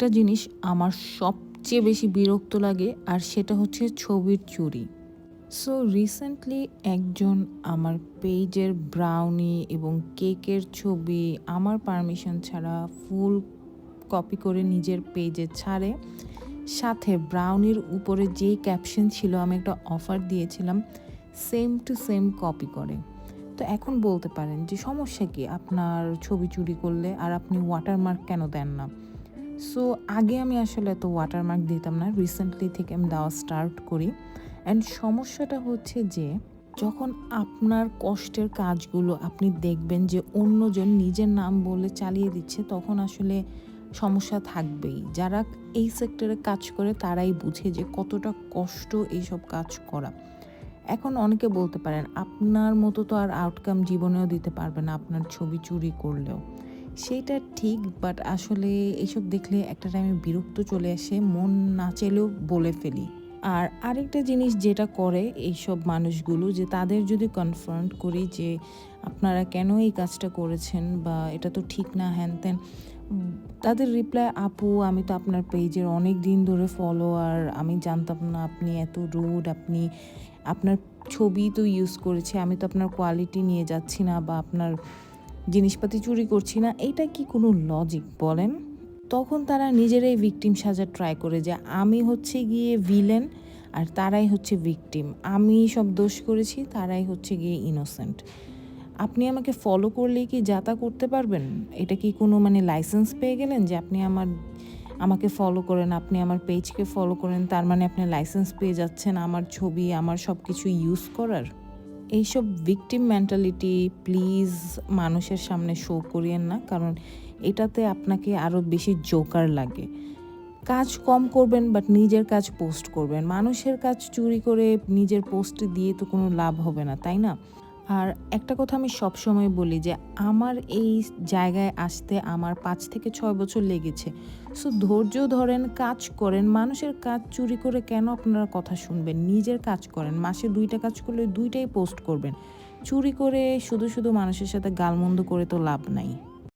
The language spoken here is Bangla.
একটা জিনিস আমার সবচেয়ে বেশি বিরক্ত লাগে, আর সেটা হচ্ছে ছবির চুরি। সো রিসেন্টলি একজন আমার পেজের ব্রাউনি এবং কেকের ছবি আমার পারমিশন ছাড়া ফুল কপি করে নিজের পেজে ছাড়ে। সাথে ব্রাউনির উপরে যেই ক্যাপশন ছিল, আমি একটা অফার দিয়েছিলাম সেম টু সেম কপি করে। তো এখন বলতে পারেন যে সমস্যা কি? আপনার ছবি চুরি করলে আর আপনি ওয়াটারমার্ক কেন দেন না? সো আগে আমি আসলে এত ওয়াটারমার্ক দিতাম না। রিসেন্টলি থেকে আমি দেওয়া স্টার্ট করি। অ্যান্ড সমস্যাটা হচ্ছে যে, যখন আপনার কষ্টের কাজগুলো আপনি দেখবেন যে অন্যজন নিজের নাম বলে চালিয়ে দিচ্ছে, তখন আসলে সমস্যা থাকবেই। যারা এই সেক্টরে কাজ করে, তারাই বুঝে যে কতটা কষ্ট এইসব কাজ করা। এখন অনেকে বলতে পারেন, আপনার মতো তো আর আউটকাম জীবনেও দিতে পারবে না, আপনার ছবি চুরি করলেও। সেইটা ঠিক বাট আসলে এইসব দেখলে একটা টাইমে বিরক্ত চলে আসে, মন না চাইলেও বলে ফেলি। আর আরেকটা জিনিস যেটা করে এইসব মানুষগুলো, যে তাদের যদি কনফার্ম করি যে আপনারা কেন এই কাজটা করেছেন বা এটা তো ঠিক না, হ্যান ত্যান, তাদের রিপ্লাই আপু, আমি তো আপনার পেজের অনেক দিন ধরে ফলোয়ার আমি জানতাম না আপনি এত রুড আপনি, আপনার ছবি তো ইউজ করেছে, আমি তো আপনার কোয়ালিটি নিয়ে যাচ্ছি না বা আপনার জিনিসপাতি চুরি করছি না, এটা কি কোনো লজিক বলেন? তখন তারা নিজেরাই ভিকটিম সাজা ট্রাই করে যে আমি হচ্ছে গিয়ে ভিলেন আর তারাই হচ্ছে ভিকটিম আমি সব দোষ করেছি, তারাই হচ্ছে গিয়ে ইনোসেন্ট আপনি আমাকে ফলো করলেই কি যাতা করতে পারবেন? এটা কি কোনো মানে লাইসেন্স পেয়ে গেলেন যে আপনি আমার, আমাকে ফলো করেন, আপনি আমার পেজকে ফলো করেন, তার মানে আপনি লাইসেন্স পেয়ে যাচ্ছেন আমার ছবি, আমার সব কিছু ইউজ করার? এইসব ভিকটিম মেন্টালিটি প্লিজ মানুষের সামনে শো করিয়েন না, কারণ এটাতে আপনাকে আরও বেশি জোকার লাগে। কাজ কম করবেন বাট নিজের কাজ পোস্ট করবেন। মানুষের কাজ চুরি করে নিজের পোস্ট দিয়ে তো কোনো লাভ হবে না, তাই না? আর একটা কথা আমি সবসময় বলি যে আমার এই জায়গায় আসতে আমার পাঁচ থেকে ছয় বছর লেগেছে। সো ধৈর্য ধরেন, কাজ করেন, মানুষের কাজ চুরি করে কেন আপনারা কথা শুনবেন? নিজের কাজ করেন, মাসে দুইটা কাজ করলে দুইটাই পোস্ট করবেন। চুরি করে শুধু শুধু মানুষের সাথে গালমন্দ করে তো লাভ নাই।